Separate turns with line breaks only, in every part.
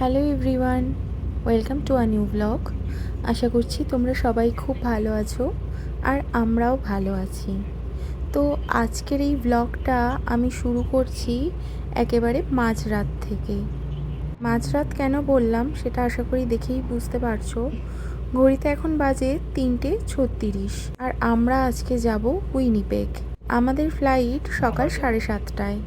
Hello everyone, welcome to a new blog. আশা করছি তোমরা সবাই খুব ভালো আছো আর আমরাও ভালো আছি। তো আজকের এই ব্লগটা আমি শুরু করছি একেবারে মাঝরাত থেকে। মাঝরাত কেন বললাম সেটা আশা করি দেখেই বুঝতে পারছ। ঘড়িতে এখন বাজে তিনটে ছত্রিশ আর আমরা আজকে যাব উইনিপেক আমাদের ফ্লাইট সকাল সাড়ে সাতটায়।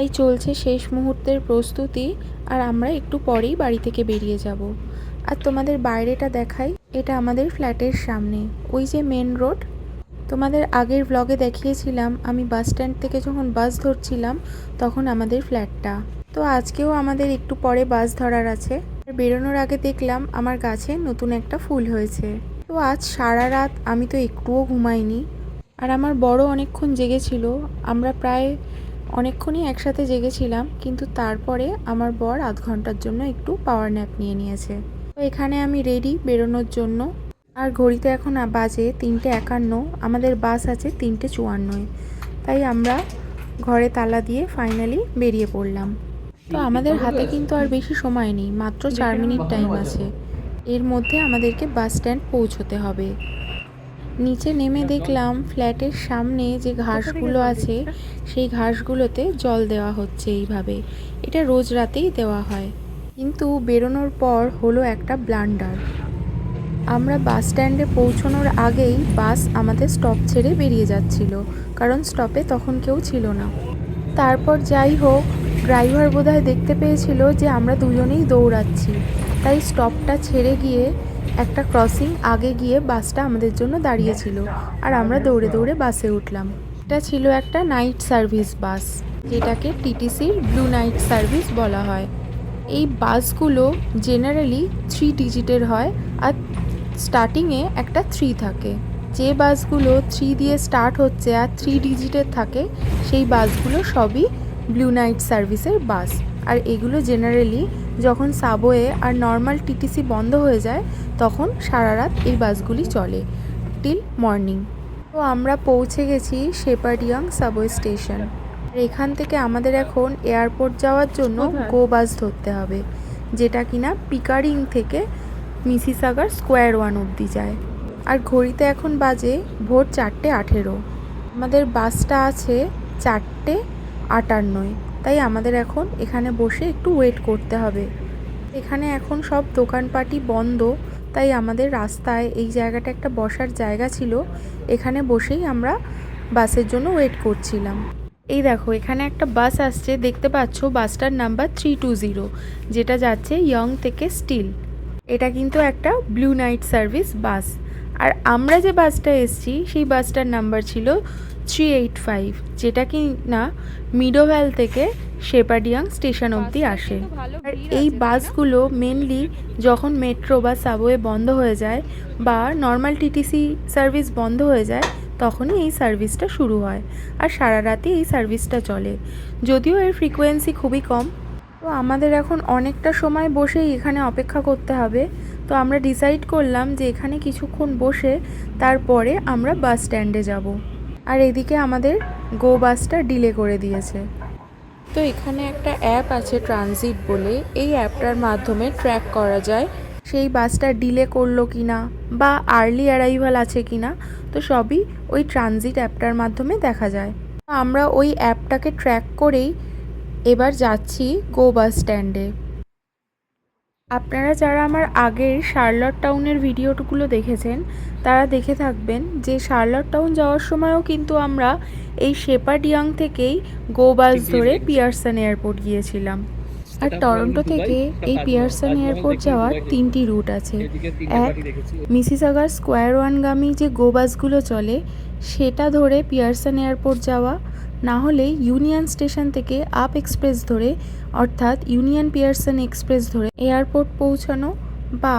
তাই চলছে শেষ মুহূর্তের প্রস্তুতি আর আমরা একটু পরেই বাড়ি থেকে বেরিয়ে যাব। আর তোমাদের বাইরেটা দেখাই, এটা আমাদের ফ্ল্যাটের সামনে, ওই যে মেন রোড তোমাদের আগের ব্লগে দেখিয়েছিলাম, আমি বাস স্ট্যান্ড থেকে যখন বাস ধরছিলাম, তখন আমাদের ফ্ল্যাটটা তো আজকেও আমাদের একটু পরে বাস ধরার আছে। বেরোনোর আগে দেখলাম আমার গাছে নতুন একটা ফুল হয়েছে। তো আজ সারা রাত আমি তো একটুও ঘুমাইনি। আর আমার বড় অনেকক্ষণ জেগেছিল, আমরা প্রায় অনেকক্ষণই একসাথে জেগেছিলাম, কিন্তু তারপরে আমার বর আধ ঘণ্টার জন্য একটু পাওয়ার ন্যাপ নিয়ে নিয়েছে। তো এখানে আমি রেডি বেরোনোর জন্য। আর ঘড়িতে এখন বাজে তিনটে একান্ন, আমাদের বাস আছে তিনটে চুয়ান্নয়। তাই আমরা ঘরে তালা দিয়ে ফাইনালি বেরিয়ে পড়লাম। তো আমাদের হাতে কিন্তু আর বেশি সময় নেই, মাত্র চার মিনিট টাইম আছে। এর মধ্যে আমাদেরকে বাস স্ট্যান্ড পৌঁছতে হবে। নিচে নেমে দেখলাম ফ্ল্যাটের সামনে যে ঘাসগুলো আছে, সেই ঘাসগুলোতে জল দেওয়া হচ্ছে এইভাবে। এটা রোজ রাতেই দেওয়া হয়। কিন্তু বেরোনোর পর হলো একটা ব্লান্ডার। আমরা বাস স্ট্যান্ডে পৌঁছানোর আগেই বাস আমাদের স্টপ ছেড়ে বেরিয়ে যাচ্ছিল, কারণ স্টপে তখন কেউ ছিল না। তারপর যাই হোক, ড্রাইভার বোধহয় দেখতে পেয়েছিল যে আমরা দুজনেই দৌড়াচ্ছি। তাই স্টপটা ছেড়ে গিয়ে একটা ক্রসিং আগে গিয়ে বাসটা আমাদের জন্য দাঁড়িয়েছিল আর আমরা দৌড়ে দৌড়ে বাসে উঠলাম। এটা ছিল একটা নাইট সার্ভিস বাস, যেটাকে টিটিসির ব্লু নাইট সার্ভিস বলা হয়। এই বাসগুলো জেনারেলি থ্রি ডিজিটের হয় আর স্টার্টিংয়ে একটা থ্রি থাকে। যে বাসগুলো থ্রি দিয়ে স্টার্ট হচ্ছে আর থ্রি ডিজিটের থাকে, সেই বাসগুলো সবই ব্লু নাইট সার্ভিসের বাস। আর এগুলো জেনারেলি যখন সাবওয়ে আর নর্মাল টিটিসি বন্ধ হয়ে যায় তখন সারা রাত এই বাসগুলি চলে টিল মর্নিং তো আমরা পৌঁছে গেছি শেপার্ডিয়াং সাবওয়ে স্টেশন। আর এখান থেকে আমাদের এখন এয়ারপোর্ট যাওয়ার জন্য গো বাস ধরতে হবে যেটা কিনা পিকারিং থেকে মিসিসাগার স্কোয়ার ওয়ান অবধি যায়। আর ঘড়িতে এখন বাজে ভোর চারটে আঠেরো। আমাদের বাসটা আছে চারটে আটান্নয়। তাই আমাদের এখন এখানে বসে একটু ওয়েট করতে হবে। এখানে এখন সব দোকানপাটি বন্ধ, তাই আমাদের রাস্তায় এই জায়গাটা একটা বসার জায়গা ছিল। এখানে বসেই আমরা বাসের জন্য ওয়েট করছিলাম। এই দেখো, এখানে একটা বাস আসছে, দেখতে পাচ্ছো? বাসটার নাম্বার থ্রি টু জিরো যেটা যাচ্ছে ইয়ং থেকে স্টিল এটা কিন্তু একটা ব্লু নাইট সার্ভিস বাস। আর আমরা যে বাসটা এসছি, সেই বাসটার নাম্বার ছিল থ্রি এইট ফাইভ যেটা কি না মিডোভ্যাল থেকে শেপাডিয়াং স্টেশন অবধি আসে। আর এই বাসগুলো মেনলি যখন মেট্রো বা সাবওয়ে বন্ধ হয়ে যায় বা নর্মাল টিটিসি সার্ভিস বন্ধ হয়ে যায় তখনই এই সার্ভিসটা শুরু হয় আর সারা রাতে এই সার্ভিসটা চলে। যদিও এর ফ্রিকোয়েন্সি খুবই কম তো আমাদের এখন অনেকটা সময় বসেই এখানে অপেক্ষা করতে হবে। তো আমরা ডিসাইড করলাম যে এখানে কিছুক্ষণ বসে তারপরে আমরা বাস স্ট্যান্ডে যাব। আর এদিকে আমাদের গো বাসটা ডিলে করে দিয়েছে। তো এখানে একটা অ্যাপ আছে ট্রানজিট বলে। এই অ্যাপটার মাধ্যমে ট্র্যাক করা যায় সেই বাসটা ডিলে করল কি না বা আর্লি অ্যারাইভাল আছে কি না তো সবই ওই ট্রানজিট অ্যাপটার মাধ্যমে দেখা যায়। আমরা ওই অ্যাপটাকে ট্র্যাক করেই এবার যাচ্ছি গো বাস স্ট্যান্ডে আপনারা যারা আমার আগের শার্লট টাউনের ভিডিওগুলো দেখেছেন তারা দেখে থাকবেন যে শার্লট টাউন যাওয়ার সময়ও কিন্তু আমরা এই শেপার্ড ইয়াং থেকেই গো বাস ধরে পিয়ারসন এয়ারপোর্ট গিয়েছিলাম। আর টরন্টো থেকে এই পিয়ারসন এয়ারপোর্ট যাওয়ার তিনটি রুট আছে। এক মিসিসাগার স্কোয়ার ওয়ানগামী যে গো বাসগুলো চলে সেটা ধরে পিয়ারসন এয়ারপোর্ট যাওয়া। না হলে ইউনিয়ন স্টেশন থেকে আপ এক্সপ্রেস ধরে, অর্থাৎ ইউনিয়ন পিয়ারসন এক্সপ্রেস ধরে এয়ারপোর্ট পৌঁছানো বা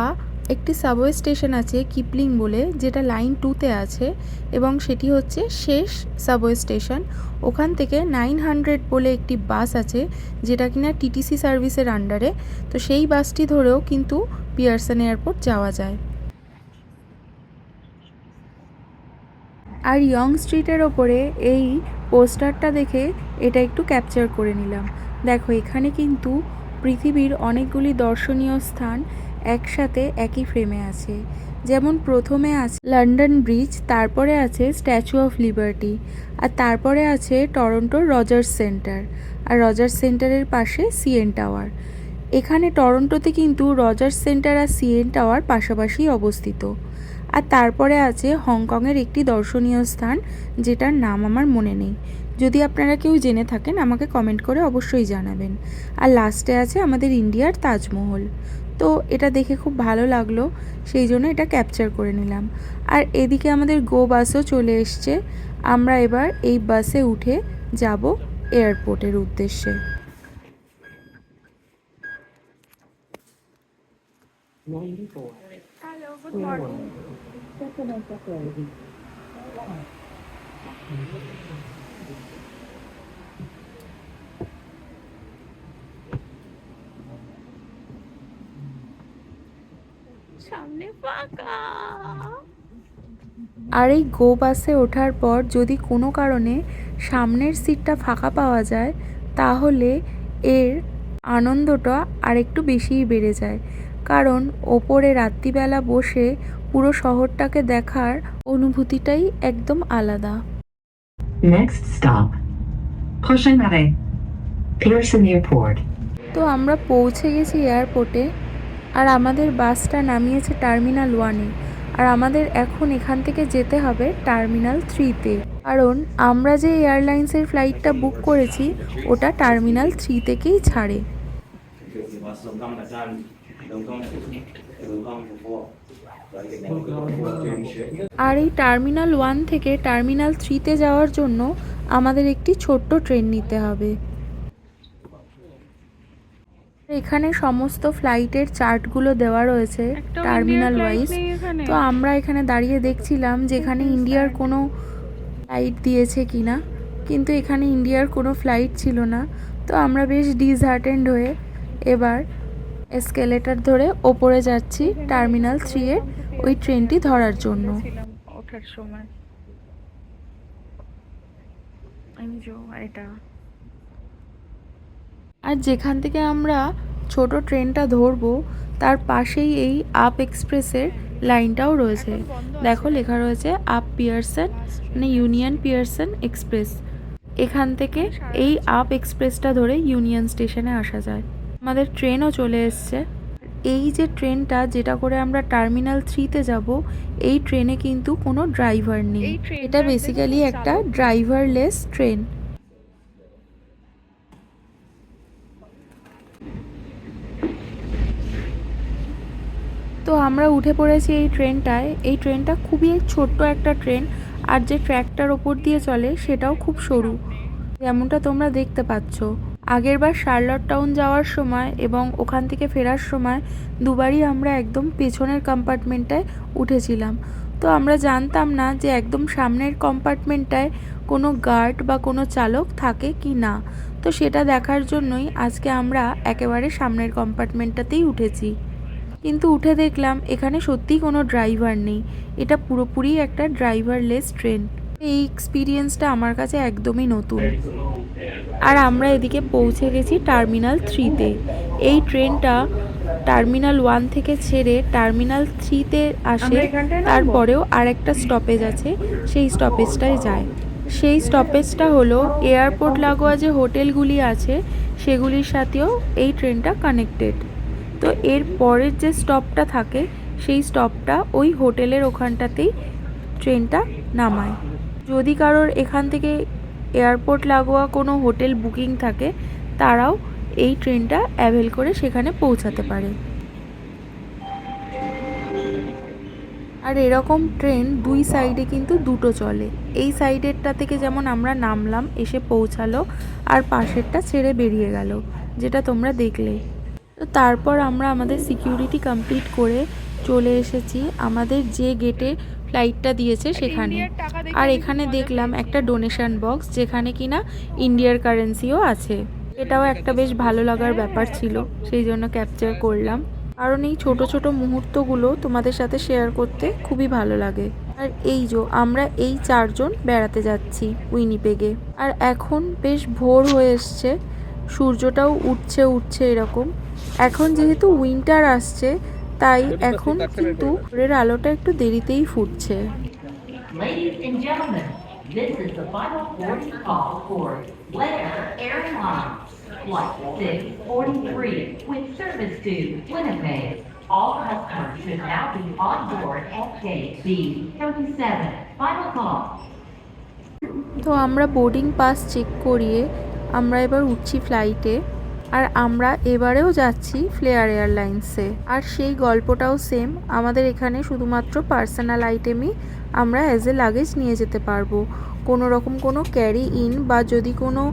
একটি সাবওয়ে স্টেশন আছে কিপলিং বলে, যেটা লাইন টুতে আছে এবং সেটি হচ্ছে শেষ সাবওয়ে স্টেশন। ওখান থেকে নাইন হান্ড্রেড বলে একটি বাস আছে, যেটা কিনা টিটিসি সার্ভিসের আন্ডারে। তো সেই বাসটি ধরেও কিন্তু পিয়ারসন এয়ারপোর্ট যাওয়া যায়। আর ইয়ং স্ট্রিটের ওপরে এই পোস্টারটা দেখে এটা একটু ক্যাপচার করে নিলাম। দেখো, এখানে কিন্তু পৃথিবীর অনেকগুলি দর্শনীয় স্থান একসাথে একই ফ্রেমে আছে। যেমন প্রথমে আছে লন্ডন ব্রিজ তারপরে আছে স্ট্যাচু অফ লিবার্টি আর তারপরে আছে টরন্টোর রজার্স সেন্টার আর রজার্স সেন্টারের পাশে সিএন টাওয়ার এখানে টরন্টোতে কিন্তু রজার্স সেন্টার আর সিএন টাওয়ার পাশাপাশি অবস্থিত। আর তারপরে আছে হংকংয়ের একটি দর্শনীয় স্থান, যেটার নাম আমার মনে নেই। যদি আপনারা কেউ জেনে থাকেন, আমাকে কমেন্ট করে অবশ্যই জানাবেন। আর লাস্টে আছে আমাদের ইন্ডিয়ার তাজমহল। তো এটা দেখে খুব ভালো লাগল, সেই জন্য এটা ক্যাপচার করে নিলাম। আর এদিকে আমাদের গো বাসও চলে এসছে। আমরা এবার এই বাসে উঠে যাব এয়ারপোর্টের উদ্দেশ্যে। হ্যালো সামনে ফাঁকা। আর এই গো বাসে ওঠার পর যদি কোনো কারণে সামনের সিটটা ফাঁকা পাওয়া যায়, তাহলে এর আনন্দটা আরেকটু বেশিই বেড়ে যায়। কারণ ওপরে রাত্রিবেলা বসে পুরো শহরটাকে দেখার অনুভূতিটাই একদম আলাদা।
Airport.
তো আমরা পৌঁছে গেছি এয়ারপোর্টে আর আমাদের বাসটা নামিয়েছে টার্মিনাল ওয়ানে। আর আমাদের এখন এখান থেকে যেতে হবে টার্মিনাল থ্রিতে। কারণ আমরা যে এয়ারলাইন্সের ফ্লাইটটা বুক করেছি ওটা টার্মিনাল থ্রি থেকেই ছাড়ে। আর এই টার্মিনাল ওয়ান থেকে টার্মিনাল থ্রিতে যাওয়ার জন্য আমাদের একটি ছোট্ট ট্রেন নিতে হবে। এখানে সমস্ত ফ্লাইটের চার্টগুলো দেওয়া রয়েছে টার্মিনাল ওয়াইজ। তো আমরা এখানে দাঁড়িয়ে দেখছিলাম যে এখানে ইন্ডিয়ার কোনো ফ্লাইট দিয়েছে কিনা কিন্তু এখানে ইন্ডিয়ার কোনো ফ্লাইট ছিল না। তো আমরা বেশ ডিসহার্টেন্ড হয়ে এবার এসকেলেটার ধরে ওপরে যাচ্ছি টার্মিনাল থ্রি এর ওই ট্রেনটি ধরার জন্য।
ওঠার সময়। এটা।
আর যেখান থেকে আমরা ছোট ট্রেনটা ধরবো তার পাশেই এই আপ এক্সপ্রেসের লাইনটাও রয়েছে। দেখো লেখা রয়েছে আপ পিয়ারসন মানে ইউনিয়ন পিয়ারসন এক্সপ্রেস। এখান থেকে এই আপ এক্সপ্রেসটা ধরে ইউনিয়ন স্টেশনে আসা যায়। আমাদের ট্রেনও চলে এসছে। এই যে ট্রেনটা যেটা করে আমরা টার্মিনাল থ্রিতে যাব এই ট্রেনে কিন্তু কোনো ড্রাইভার নেই। এটা বেসিক্যালি একটা ড্রাইভারলেস ট্রেন তো আমরা উঠে পড়েছি এই ট্রেনটায় এই ট্রেনটা খুবই ছোট্ট একটা ট্রেন আর যে ট্র্যাকটার ওপর দিয়ে চলে সেটাও খুব সরু। যেমনটা তোমরা দেখতে পাচ্ছ। আগেরবার শার্লট টাউন যাওয়ার সময় এবং ওখান থেকে ফেরার সময় দুবারই আমরা একদম পেছনের কম্পার্টমেন্টটায় উঠেছিলাম। তো আমরা জানতাম না যে একদম সামনের কম্পার্টমেন্টটায় কোনো গার্ড বা কোনো চালক থাকে কি না। তো সেটা দেখার জন্যই আজকে আমরা একেবারে সামনের কম্পার্টমেন্টটাতেই উঠেছি। কিন্তু উঠে দেখলাম এখানে সত্যিই কোনো ড্রাইভার নেই। এটা পুরোপুরি একটা ড্রাইভারলেস ট্রেন। এই এক্সপিরিয়েন্সটা আমার কাছে একদমই নতুন। আর আমরা এদিকে পৌঁছে গেছি টার্মিনাল থ্রিতে। এই ট্রেনটা টার্মিনাল ওয়ান থেকে ছেড়ে টার্মিনাল থ্রিতে আসে? তারপরেও আরেকটা স্টপেজ আছে সেই স্টপেজটায় যায়। সেই স্টপেজটা হলো এয়ারপোর্ট লাগোয়া যে হোটেলগুলি আছে সেগুলির সাথেও এই ট্রেনটা কানেক্টেড তো এর পরের যে স্টপটা থাকে সেই স্টপটা ওই হোটেলের ওখানটাতেই ট্রেনটা নামায়। যদি কারোর এখান থেকে এয়ারপোর্ট লাগোয়া কোনো হোটেল বুকিং থাকে, তারাও এই ট্রেনটা অ্যাভেল করে সেখানে পৌঁছাতে পারে। আর এরকম ট্রেন দুই সাইডে কিন্তু দুটো চলে। এই সাইডেরটা থেকে যেমন আমরা নামলাম, এসে পৌঁছালো, আর পাশেরটা ছেড়ে বেরিয়ে গেল, যেটা তোমরা দেখলে। তো তারপর আমরা আমাদের সিকিউরিটি কমপ্লিট করে চলে এসেছি। আমাদের যে গেটে ফ্লাইটটা দিয়েছে সেখানে। আর এখানে দেখলাম একটা ডোনেশন বক্স যেখানে কিনা ইন্ডিয়ার কারেন্সিও আছে। এটাও একটা বেশ ভালো লাগার ব্যাপার ছিল সেই জন্য ক্যাপচার করলাম। কারণ এই ছোট ছোট মুহূর্তগুলো তোমাদের সাথে শেয়ার করতে খুবই ভালো লাগে। আর এই যে আমরা এই চারজন বেড়াতে যাচ্ছি উইনিপেগে আর এখন বেশ ভোর হয়ে এসছে সূর্যটাও উঠছে উঠছে এরকম। এখন যেহেতু উইন্টার আসছে তাই এখন কিন্তু রের আলোটা একটু দেরিতেই ফুটছে। তো আমরা বোর্ডিং পাস চেক করিয়ে আমরা এবার উঠছি ফ্লাইটে আর আমরা এবারেও যাচ্ছি ফ্লেয়ার এয়ারলাইন্সে আর সেই গল্পটাও সেম আমাদের এখানে শুধুমাত্র পার্সোনাল আইটেমই আমরা অ্যাজ এ লাগেজ নিয়ে যেতে পারব। কোনো রকম কোনো ক্যারি ইন বা যদি কোনো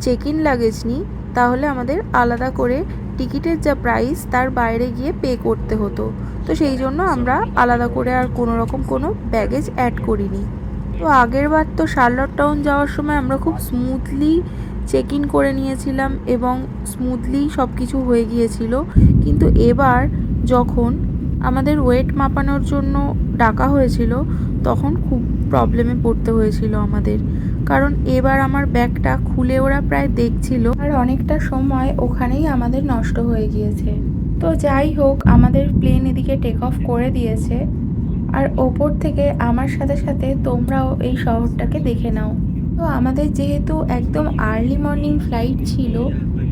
চেক ইন লাগেজ নিই, তাহলে আমাদের আলাদা করে টিকিটের যা প্রাইস তার বাইরে গিয়ে পে করতে হতো। তো সেই জন্য আমরা আলাদা করে আর কোনো রকম কোনো ব্যাগেজ অ্যাড করিনি। তো আগের বার তো শার্লট টাউন যাওয়ার সময় আমরা খুব স্মুথলি চেক ইন করে নিয়েছিলাম এবং স্মুথলি সব কিছু হয়ে গিয়েছিল। কিন্তু এবার যখন আমাদের ওয়েট মাপানোর জন্য ডাকা হয়েছিল, তখন খুব প্রবলেমে পড়তে হয়েছিল আমাদের। কারণ এবার আমার ব্যাগটা খুলে ওরা প্রায় দেখছিল। আর অনেকটা সময় ওখানেই আমাদের নষ্ট হয়ে গিয়েছে। তো যাই হোক, আমাদের প্লেন এদিকে টেক অফ করে দিয়েছে। আর ওপর থেকে আমার সাথে সাথে তোমরাও এই শহরটাকে দেখে নাও। তো আমাদের যেহেতু একদম আর্লি মর্নিং ফ্লাইট ছিল,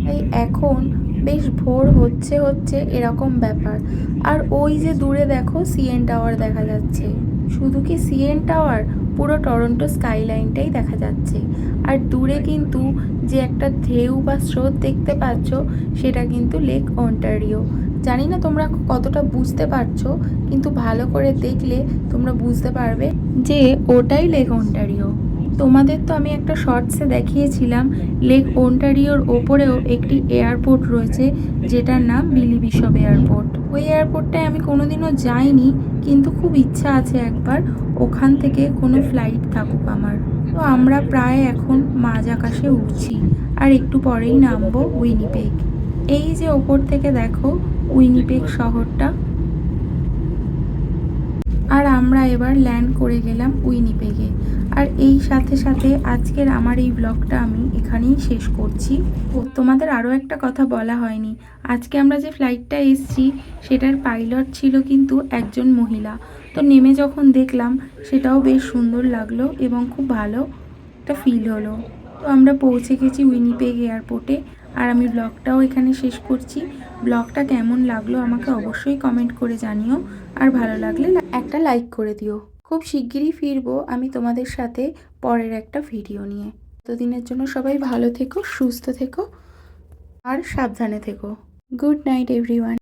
তাই এখন বেশ ভোর হচ্ছে হচ্ছে এরকম ব্যাপার। আর ওই যে দূরে দেখো সিএন টাওয়ার দেখা যাচ্ছে। শুধু কি সিএন টাওয়ার পুরো টরন্টো স্কাইলাইনটাই দেখা যাচ্ছে। আর দূরে কিন্তু যে একটা ঢেউ বা স্রোত দেখতে পাচ্ছ, সেটা কিন্তু লেক অন্টারিও জানি না তোমরা কতটা বুঝতে পারছ, কিন্তু ভালো করে দেখলে তোমরা বুঝতে পারবে যে ওটাই লেক অন্টারিও তোমাদের তো আমি একটা শর্টসে দেখিয়েছিলাম লেক ওন্টারিওর ওপরেও একটি এয়ারপোর্ট রয়েছে, যেটার নাম বিলি বিশপ এয়ারপোর্ট ওই এয়ারপোর্টটায় আমি কোনোদিনও যাইনি, কিন্তু খুব ইচ্ছা আছে একবার ওখান থেকে কোনো ফ্লাইট থাকুক আমার। তো আমরা প্রায় এখন মাঝ আকাশে উঠছি আর একটু পরেই নামবো উইনিপেক এই যে ওপর থেকে দেখো উইনিপেক শহরটা। আর আমরা এবার ল্যান্ড করে গেলাম উইনিপেগে আর এই সাথে সাথে আজকের আমার এই ব্লগটা আমি এখানেই শেষ করছি। ও, তোমাদের আরও একটা কথা বলা হয়নি। আজকে আমরা যে ফ্লাইটটা এসছি, সেটার পাইলট ছিল কিন্তু একজন মহিলা। তো নেমে যখন দেখলাম, সেটাও বেশ সুন্দর লাগল এবং খুব ভালো একটা ফিল হলো। তো আমরা পৌঁছে গেছি উইনিপেগ এয়ারপোর্টে আর আমি ব্লগটাও এখানে শেষ করছি। ব্লগটা কেমন লাগল আমাকে অবশ্যই কমেন্ট করে জানিও। আর ভালো লাগলে একটা লাইক করে দিও। খুব শিগগিরই ফিরবো আমি তোমাদের সাথে পরের একটা ভিডিও নিয়ে। ততদিনের জন্য সবাই ভালো থেকো, সুস্থ থেকো আর সাবধানে থেকো। Good night, everyone.